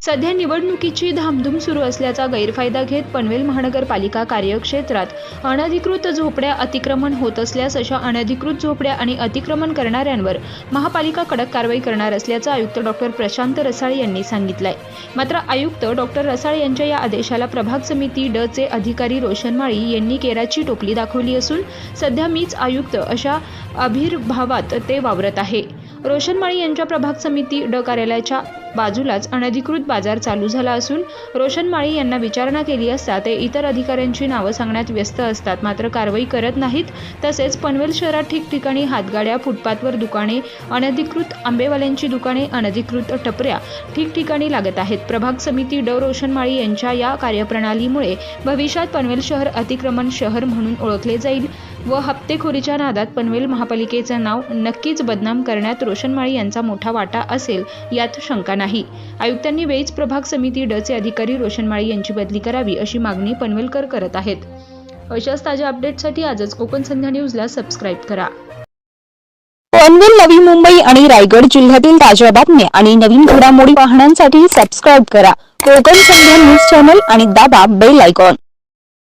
सध्या निवडणुकीची धामधूम सुरू असल्याचा गैरफायदा घेत पनवेल महानगरपालिका कार्यक्षेत्रात अनधिकृत झोपड्या अतिक्रमण होत असल्यास अशा अनधिकृत झोपड्या आणि अतिक्रमण करणाऱ्यांवर महापालिका कडक कारवाई करणार असल्याचं आयुक्त डॉक्टर प्रशांत रसाळ यांनी सांगितलंय. मात्र आयुक्त डॉक्टर रसाळ यांच्या या आदेशाला प्रभाग समिती ड चे अधिकारी रोशन माळी यांनी केराची टोपली दाखवली असून सध्या मीच आयुक्त अशा अभिर्भावात ते वावरत आहे. रोशन माळी यांच्या प्रभाग समिती ड कार्यालयाच्या बाजूलाच अनधिकृत बाजार चालू झाला असून रोशन माळी यांना विचारणा केली असता ते इतर अधिकाऱ्यांची नावं सांगण्यात व्यस्त असतात. मात्र कारवाई करत नाहीत. तसेच पनवेल शहरात ठिकठिकाणी हातगाड्या फुटपाथवर दुकाने अनधिकृत आंबेवाल्यांची दुकाने अनधिकृत टपऱ्या ठिकठिकाणी लागत आहेत. प्रभाग समिती ड रोशन माळी यांच्या या कार्यप्रणालीमुळे भविष्यात पनवेल शहर अतिक्रमण शहर म्हणून ओळखले जाईल व हप्तेखोरीच्या नादात पनवेल महापालिकेचं नाव नक्कीच बदनाम करण्यात रोशनमाळी यांचा मोठा वाटा असेल यात शंका नाही. आयुक्तांनी वेळीच प्रभाग समिती डचे अधिकारी रोशनमाळी यांची बदली करावी अशी मागणी पनवेलकर करत आहेत. अशाच ताज्या अपडेटसाठी आजच कोकण संध्या न्यूजला सबस्क्राईब करा. पनवेल नवी मुंबई आणि रायगड जिल्ह्यातील ताज्या बातम्या आणि नवीन घडामोडी पाहण्यासाठी सबस्क्राईब करा. कोकण संध्या न्यूज चॅनल आणि दाबा बेल आयकॉन.